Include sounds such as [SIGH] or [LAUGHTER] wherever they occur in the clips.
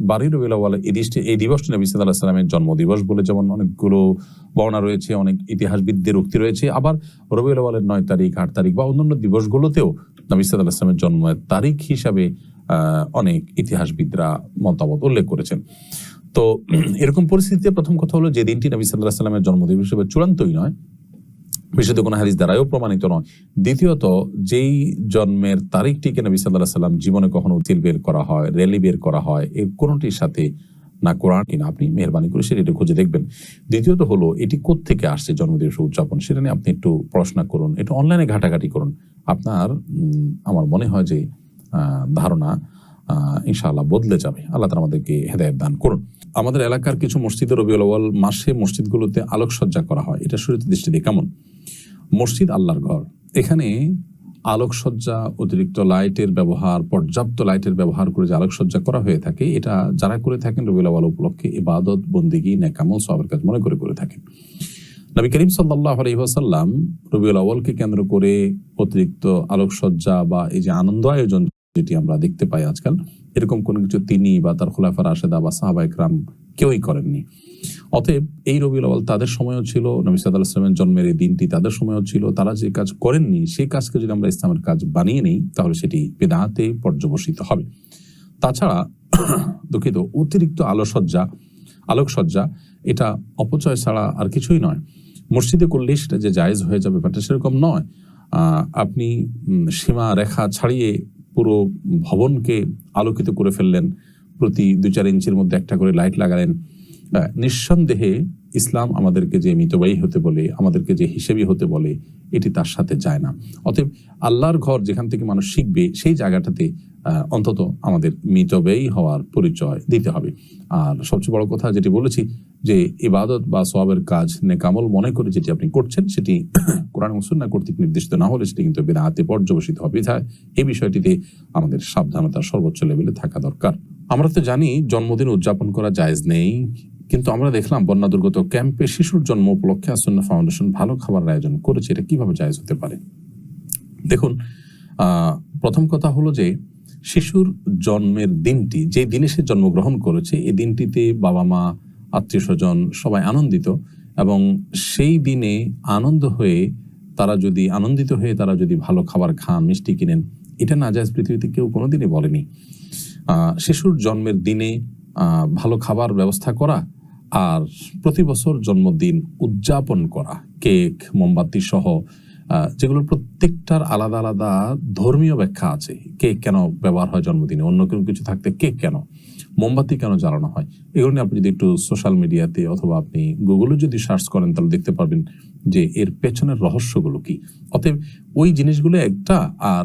বারোই রবিউল এই দিবসটি এই দিবসটি নবী সাল্লাহ সাল্লামের জন্মদিবস বলে যেমন অনেকগুলো বর্ণনা রয়েছে, অনেক ইতিহাসবিদদের উক্তি রয়েছে। আবার রবিউল আউয়ালের নয় তারিখ, আট তারিখ বা অন্যান্য দিবসগুলোতেও নবী সাল্লাহ সাল্লামের জন্মের তারিখ হিসাবে অনেক ইতিহাসবিদরা মতামত উল্লেখ করেছেন। তো, এরকম পরিস্থিতিতে প্রথম কথা হলো যে দিনটি নবী সাল্লাহ সাল্লামের জন্মদিবস হিসেবে চূড়ান্তই নয়। বিশুদ্ধ কোনো হাদিস দ্বারাও প্রমাণিত নয়। দ্বিতীয়ত, যেই জন্মের তারিখটিকে নবী সাল্লাহ সাল্লাম জীবনে কখনো উচিল বের করা হয়, র্যালি বের করা হয় এর কোনোটির সাথে না কোরআন কিনা আপনি মেহরবানি করে সেটা খুঁজে দেখবেন। দ্বিতীয়ত হলো, এটি থেকে আসছে জন্মদিবস উদযাপন সেটা নিয়ে আপনি একটু পড়াশোনা করুন, একটু অনলাইনে ঘাটাঘাটি করুন। আপনার আমার মনে হয় যে ধারণা ইনশাআল্লাহ বদলে যাবে। আল্লাহ তালা আমাদেরকে হেদায়ত দান করুন। আমাদের এলাকার কিছু মসজিদে রবিউল মাসে মসজিদগুলোতে আলোকসজ্জা করা হয়। এটা শুরুতে দৃষ্টিতে কেমন? মসজিদ আল্লাহর ঘর। এখানে আলোকসজ্জা, অতিরিক্ত লাইটের ব্যবহার, পর্যাপ্ত লাইটের ব্যবহার করে যে আলোকসজ্জা করা হয়ে থাকে, এটা যারা করে থাকেন, রবিউল উপলক্ষে ইবাদত, বন্দিগি নেকামল সবের কাজ মনে করে করে থাকেন। নবী করিম সাল্লাহ আলহিহাসাল্লাম রবিউল আওয়ালকে কেন্দ্র করে অতিরিক্ত আলোকসজ্জা বা এই যে আনন্দ আয়োজন যেটি আমরা দেখতে পাই আজকাল, এরকম কোনো কিছু তিনি বা তার খোলাফার আশেদা বা সাহাবা ইকরাম কেউই করেননি। অতএব এই রবিউল আউ্বাল তাদের সময়ও ছিল, নবী সাদ ইসলামের জন্মের এই দিনটি তাদের সময়ও ছিল, তারা যে কাজ করেননি সেই কাজকে যদি আমরা ইসলামের কাজ বানিয়ে নিই, তাহলে সেটি বেদাহাতে পর্যবসিত হবে। তাছাড়া [CLEARS THROAT] দুঃখিত, অতিরিক্ত আলোসজ্জা আলোকসজ্জা, এটা অপচয় ছাড়া আর কিছুই নয়। মসজিদে করলে সেটা যে জায়েজ হয়ে যাবে, ব্যাপারটা সেরকম নয়। আপনি সীমা রেখা ছাড়িয়ে পুরো ভবনকে আলোকিত করে ফেললেন। প্রতি দু চার ইঞ্চির মধ্যে একটা করে লাইট লাগালেন। নিঃসন্দেহে ইসলাম আমাদেরকে যে মিতবায়ী হতে বলে, আমাদেরকে যে হিসেবি হতে বলে, এটি তার সাথে যায় না। অতএব আল্লাহর ঘর যেখান থেকে মানুষ শিখবে, সেই জায়গাটাতে অন্তত আমাদের মিতব্যয়ী হওয়ার পরিচয় দিতে হবে। আর সবচেয়ে বড় কথা যেটি বলেছি, যে ইবাদত বা সওয়াবের কাজ নেকামল মনে করে যেটি আপনি করছেন, সেটি [COUGHS] কোরআন এবং সুন্নাহ কর্তৃক নির্দেশিত না হলে সেটি কিন্তু বেদাহাতে পর্যবসিত হবে। এই বিষয়টিতে আমাদের সাবধানতা সর্বোচ্চ লেভেলে থাকা দরকার। আমরা তো জানি, জন্মদিন উদযাপন করা জায়েজ নেই। কিন্তু আমরা দেখলাম বন্যা দুর্গত ক্যাম্পে শিশুর জন্ম উপলক্ষে আসন্ন ফাউন্ডেশন ভালো খাবারের আয়োজন করেছে। এটা কীভাবে জায়েজ হতে পারে? দেখুন প্রথম কথা হলো যে শিশুর জন্মের দিনটি, যে দিনে সে জন্মগ্রহণ করেছে, এই দিনটিতে বাবা মা, আত্মীয় স্বজন সবাই আনন্দিত এবং সেই দিনে আনন্দ হয়ে তারা যদি আনন্দিত হয়ে তারা যদি ভালো খাবার খান, মিষ্টি কিনেন, এটা না যায় পৃথিবীতে কেউ কোনোদিনই বলেনি। শিশুর জন্মের দিনে ভালো খাবার ব্যবস্থা করা আর প্রতি বছর জন্মদিন উদযাপন করা, কেক, মোমবাতি সহ যেগুলোর প্রত্যেকটার আলাদা আলাদা ধর্মীয় ব্যাখ্যা আছে। কেক কেন ব্যবহার হয় জন্মদিনে? অন্য কোনো কিছু থাকতে কেক কেন? মোমবাতি কেন জ্বালানো হয়? এগুলো নিয়ে আপনি যদি একটু সোশ্যাল মিডিয়াতে অথবা আপনি গুগলে যদি সার্চ করেন, তাহলে দেখতে পারবেন যে এর পেছনের রহস্যগুলো কি। অতএব ওই জিনিসগুলো একটা আর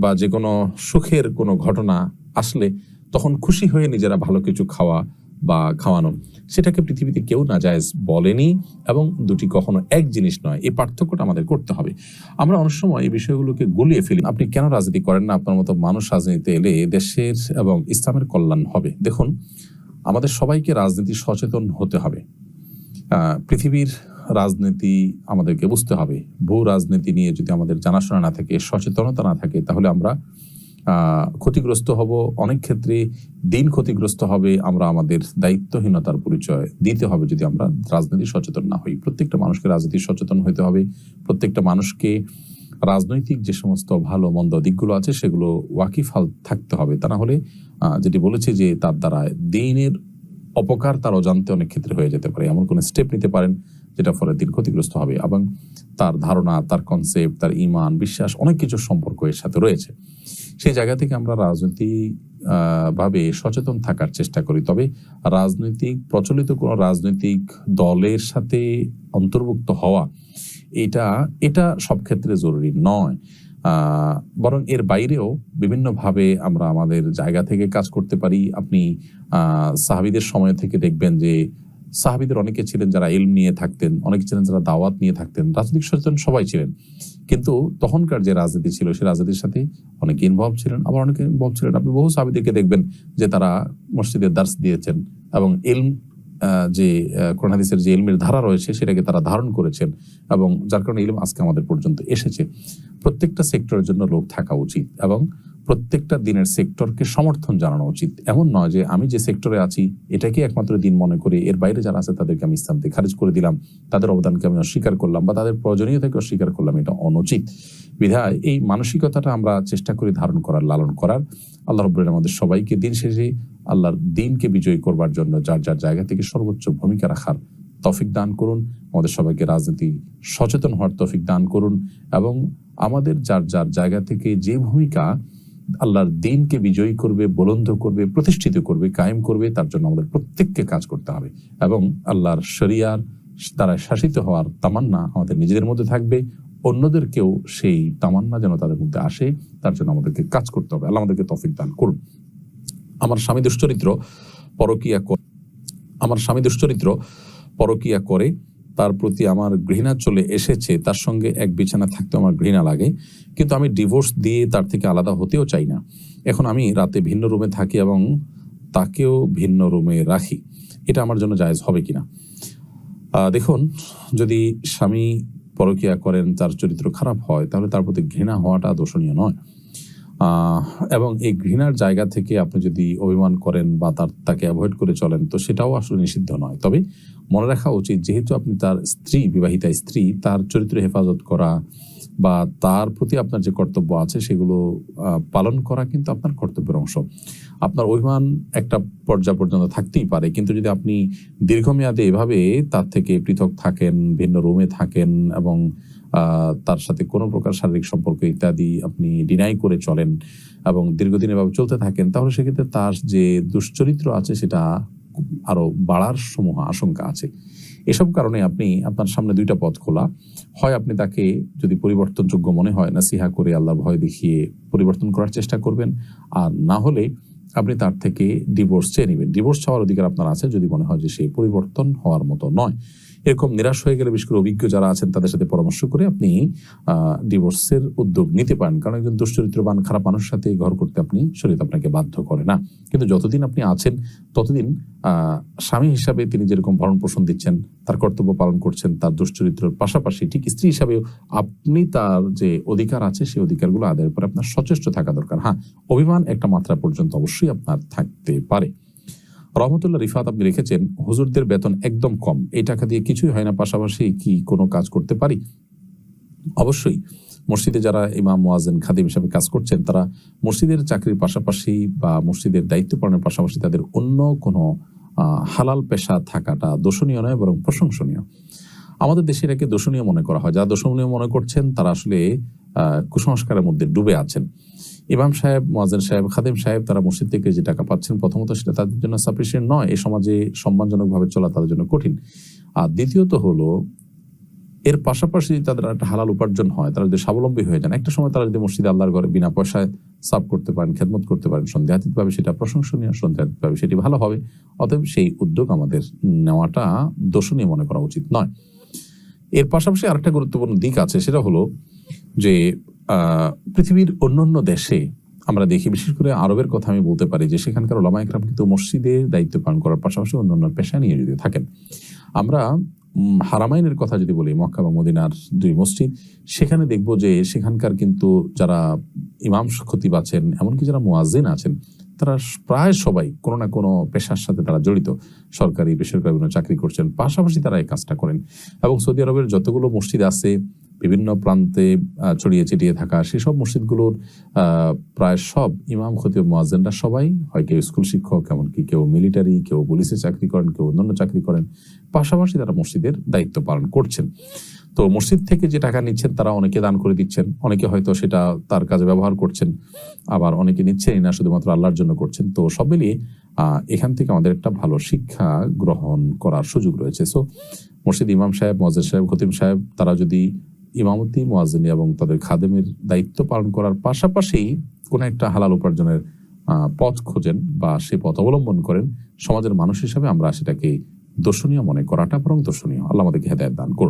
বা যে কোনো সুখের কোনো ঘটনা আসলে তখন খুশি হয়ে নিজেরা ভালো কিছু খাওয়া বা খাওয়ানো, সেটাকে পৃথিবীতে কেউ নাজায়েজ বলেনি এবং দুটি কখনো এক জিনিস নয়, এই পার্থক্যটা আমাদের করতে হবে। আমরা অনেক সময় এই বিষয়গুলোকে গুলিয়ে ফেলি। আপনি কেন রাজনীতি করেন না? আপনার মতো মানুষ রাজনীতিতে এলে দেশের এবং ইসলামের কল্যাণ হবে। দেখুন, আমাদের সবাইকে রাজনীতি সচেতন হতে হবে। পৃথিবীর রাজনীতি আমাদেরকে বুঝতে হবে। ভূ রাজনীতি নিয়ে যদি আমাদের জানাশোনা না থাকে, সচেতনতা না থাকে, তাহলে আমরা ক্ষতিগ্রস্ত হব। অনেক ক্ষেত্রে দিন ক্ষতিগ্রস্ত হবে, আমরা আমাদের দায়িত্বহীনতার পরিচয় দিতে হবে যদি আমরা রাজনীতি সচেতন না হই। প্রত্যেকটা মানুষকে রাজনীতি সচেতন হতে হবে। প্রত্যেকটা মানুষকে রাজনৈতিক যে সমস্ত ভালো, মন্দ দিকগুলো আছে, সেগুলো ওয়াকিফাল থাকতে হবে। তা না হলে যেটি বলেছে যে তার দ্বারা দিনের অপকার তার অজান্তে অনেক ক্ষেত্রে হয়ে যেতে পারে। এমন কোনো স্টেপ নিতে পারেন যেটা ফলে দিন ক্ষতিগ্রস্ত হবে এবং তার ধারণা, তার কনসেপ্ট তার ইমান, বিশ্বাস, অনেক কিছুর সম্পর্ক এর সাথে রয়েছে। সেই জায়গা থেকে আমরা রাজনীতি ভাবে সচেতন থাকার চেষ্টা করি। তবে রাজনৈতিক, প্রচলিত কোনো রাজনৈতিক দলের সাথে অন্তর্ভুক্ত হওয়া, এটা এটা সব ক্ষেত্রে জরুরি নয়। বরং এর বাইরেও বিভিন্নভাবে আমরা আমাদের জায়গা থেকে কাজ করতে পারি। আপনি সাহাবিদের সময় থেকে দেখবেন যে সাহাবিদের অনেকে ছিলেন যারা এলম নিয়ে থাকতেন, অনেকে ছিলেন যারা দাওয়াত নিয়ে থাকতেন, রাজনৈতিক সচেতন সবাই ছিলেন। কিন্তু তখনকার যে রাজনীতি ছিল সেই রাজনীতির সাথে অনেকে ইনভলভ ছিলেন, আবার অনেকে ইনভলভ ছিলেন। আপনি বহু সাহাবিদেরকে দেখবেন যে তারা মসজিদের দার্স দিয়েছেন এবং এলম যে কোরআন হাদিসের যে ইলমের ধারা রয়েছে, সেটাকে তারা ধারণ করেছেন এবং যার কারণে ইলম আজকে আমাদের পর্যন্ত এসেছে। প্রত্যেকটা সেক্টরের জন্য লোক থাকা উচিত এবং প্রত্যেকটা দিনের সেক্টরকে সমর্থন জানানো উচিত। এমন নয় যে আমি যে সেক্টরে আছি এটাকে একমাত্র দিন মনে করে এর বাইরে যারা আছে তাদেরকে আমি ইসলাম থেকে খারিজ করে দিলাম। তাদের অবদানকে আমি অস্বীকার করলাম বা তাদের প্রয়োজনীয়তাকে অস্বীকার করলাম, এটা অনুচিত। বিধায় এই মানসিকতাটা আমরা চেষ্টা করি ধারণ করার, লালন করার। আল্লাহ রব্বুল আমাদের সবাইকে দিন শেষে আল্লাহর দিনকে বিজয়ী করবার জন্য যার যার জায়গা থেকে সর্বোচ্চ ভূমিকা রাখার তফিক দান করুন। আমাদের সবাইকে রাজনীতি সচেতন হওয়ার তফিক দান করুন এবং আমাদের যার যার জায়গা থেকে যে ভূমিকা আল্লাহর দিনকে বিজয়ী করবে, বুলন্দ করবে, প্রতিষ্ঠিত করবে, কায়েম করবে, তার জন্য আমাদের প্রত্যেককে কাজ করতে হবে। এবং আল্লাহর শরিয়ার দ্বারা শাসিত হওয়ার তামান্না আমাদের নিজেদের মধ্যে থাকবে। অন্যদেরকেও সেই তামান্না যেন তাদের মধ্যে আসে, তার জন্য আমাদেরকে কাজ করতে হবে। আল্লাহ আমাদেরকে তফিক দান করুন। আমার স্বামী দুশ্চরিত্র পরকিয়া আমার স্বামী দুশ্চরিত্র পরকিয়া করে তার প্রতি আমার ঘৃণা চলে এসেছে, তার সঙ্গে এক বিছানা থাকতে আমার ঘৃণা লাগে। কিন্তু আমি ডিভোর্স দিয়ে তার থেকে আলাদা হতেও চাই না। এখন আমি রাতে ভিন্ন রুমে থাকি এবং তাকেও ভিন্ন রুমে রাখি। এটা আমার জন্য জায়েজ হবে কিনা? দেখুন, যদি স্বামী পরকিয়া করেন, তার চরিত্র খারাপ হয়, তাহলে তার প্রতি ঘৃণা হওয়াটা দোষণীয় নয়। এবং এই ঘৃণার জায়গা থেকে আপনি যদি অভিমান করেন বা তার, তাকে অ্যাভয়েড করে চলেন, তো সেটাও আসলে নিষিদ্ধ নয়। তবে মনে রাখা উচিত, যেহেতু আপনি তার স্ত্রী, বিবাহিতা স্ত্রী, তার চরিত্র হেফাজত করা বা তার প্রতি আপনার যে কর্তব্য আছে, সেগুলো পালন করা কিন্তু আপনার কর্তব্যের অংশ। আপনার অভিমান একটা পর্যায় পর্যন্ত থাকতেই পারে, কিন্তু যদি আপনি দীর্ঘমেয়াদে এভাবে তার থেকে পৃথক থাকেন, ভিন্ন রুমে থাকেন এবং তার সাথে কোনো প্রকার শারীরিক সম্পর্ক ইত্যাদি আপনি ডিনাই করে চলেন এবং দীর্ঘদিন এভাবে চলতে থাকেন, তাহলে সেক্ষেত্রে তার যে দুশ্চরিত্র আছে, সেটা আরও বাড়ার সমূহ আশঙ্কা আছে। এসব কারণে আপনি আপনার সামনে দুইটা পথ খোলা। হয় আপনি তাকে যদি পরিবর্তনযোগ্য মনে হয় না সিহা করে আল্লাহ ভয় দেখিয়ে পরিবর্তন করার চেষ্টা করবেন। আর না হলে আপনি তার থেকে ডিভোর্স চেয়ে নেবেন। ডিভোর্স চাওয়ার অধিকার আপনার আছে যদি মনে হয় যে সে পরিবর্তন হওয়ার মতো নয়। এরকম নিরাশ হয়ে গেলে বিশেষ করে অভিজ্ঞ যারা আছেন, তাদের সাথে পরামর্শ করে আপনি ডিভোর্সের উদ্যোগ নিতে পারেন। কারণ একজন দুশ্চরিত্রবান, খারাপ মানুষের সাথে ঘর করতে আপনি শরীর আপনাকে বাধ্য করে না। কিন্তু যতদিন আপনি আছেন, ততদিন স্বামী হিসাবে তিনি যেরকম ভরণ পোষণ দিচ্ছেন, তার কর্তব্য পালন করছেন, তার দুশ্চরিত্রের পাশাপাশি ঠিক স্ত্রী হিসাবেও আপনি তার যে অধিকার আছে, সেই অধিকারগুলো আদায়ের পরে আপনার সচেষ্ট থাকা দরকার। হ্যাঁ অভিমান একটা মাত্রা পর্যন্ত অবশ্যই আপনার থাকতে পারে। রহমতুল্লাহ রিফাত আপনি লিখেছেন হুজুরদের বেতন একদম কম। এই টাকা দিয়ে কিছুই হয় না, পাশাপাশি কি কোনো কাজ করতে পারি? অবশ্যই, মসজিদে যারা ইমাম মোয়াজেন খাদিম হিসাবে কাজ করছেন, তারা মসজিদের চাকরির পাশাপাশি বা মসজিদের দায়িত্ব পালনের পাশাপাশি তাদের অন্য কোনো হালাল পেশা থাকাটা দোষণীয় নয়, বরং প্রশংসনীয়। আমাদের দেশে এটাকে দোষণীয় মনে করা হয়। যারা দোষণীয় মনে করছেন, তারা আসলে কুসংস্কারের মধ্যে ডুবে আছেন। ইমাম সাহেব মোয়াজেন সাহেব, খাদিম সাহেব তারা মসজিদ থেকে যে টাকা পাচ্ছেন প্রথমত সেটা তাদের জন্য সাফিসিয়েন্ট নয়। এই সমাজে সম্মানজনকভাবে চলা তাদের জন্য কঠিন। আর দ্বিতীয়ত হলো, এর পাশাপাশি যদি তাদের একটা হালাল উপার্জন হয়, তারা যদি স্বাবলম্বী হয়ে যান, একটা সময় তারা যদি মসজিদে আল্লাহর ঘরে বিনা পয়সায় সাফ করতে পারেন, খেদমত করতে পারেন সন্দেহাতীত ভাবে সেটা প্রশংসনীয় সন্দেহাতীত ভাবে সেটি ভালো হবে। অতএব সেই উদ্যোগ আমাদের নেওয়াটা দোষণীয় মনে করা উচিত নয়। এর পাশাপাশি আরেকটা গুরুত্বপূর্ণ দিক আছে, সেটা হলো যে পৃথিবীর অন্যান্য দেশে আমরা দেখি, বিশেষ করে আরবের কথা আমি বলতে পারি, যে সেখানকার ওলামা একরাম কিন্তু মসজিদের দায়িত্ব পালন করার পাশাপাশি অন্যান্য নিয়ে যদি থাকেন। আমরা হারামাইনের কথা যদি বলি, মক্কা বা মদিনার দুই মসজিদ, সেখানে দেখব যে সেখানকার কিন্তু যারা ইমাম খতিব আছেন, এমনকি যারা মুয়াজ্জিন আছেন, তারা প্রায় সবাই কোনো না কোনো পেশার সাথে তারা জড়িত। সরকারি, বেসরকারি বিভিন্ন চাকরি করছেন, পাশাপাশি তারা এই কাজটা করেন। এবং সৌদি আরবের যতগুলো মসজিদ আছে বিভিন্ন প্রান্তে ছড়িয়ে ছিটিয়ে থাকা সেসব মসজিদগুলোর প্রায় সব ইমাম, খতিব, মোয়াজ্জেনরা সবাই হয় কেউ স্কুল শিক্ষক, এমনকি কেউ মিলিটারি, কেউ পুলিশে চাকরি করেন, কেউ অন্যান্য চাকরি করেন। পাশাপাশি তারা মসজিদের দায়িত্ব পালন করছেন। তো মসজিদ থেকে যে টাকা নিচ্ছেন, তারা অনেকে দান করে দিচ্ছেন, অনেকে হয়তো সেটা তার কাজে ব্যবহার করছেন, আবার অনেকে নিচ্ছেনই না, শুধুমাত্র আল্লাহর জন্য করছেন। তো সব মিলিয়ে এখান থেকে আমাদের একটা ভালো শিক্ষা গ্রহণ করার সুযোগ রয়েছে। সো মসজিদ ইমাম সাহেব মজাজ সাহেব খতিম সাহেব, তারা যদি ইমামতি মোয়াজিনী এবং তাদের খাদেমের দায়িত্ব পালন করার পাশাপাশি কোনো একটা হালাল উপার্জনের পথ খোঁজেন বা সে পথ অবলম্বন করেন। সমাজের মানুষ হিসাবে আমরা সেটাকে দর্শনীয় মনে করাটা বরং দর্শনীয়। আল্লাহ আমাদেরকে হেদায়ত দান করুন।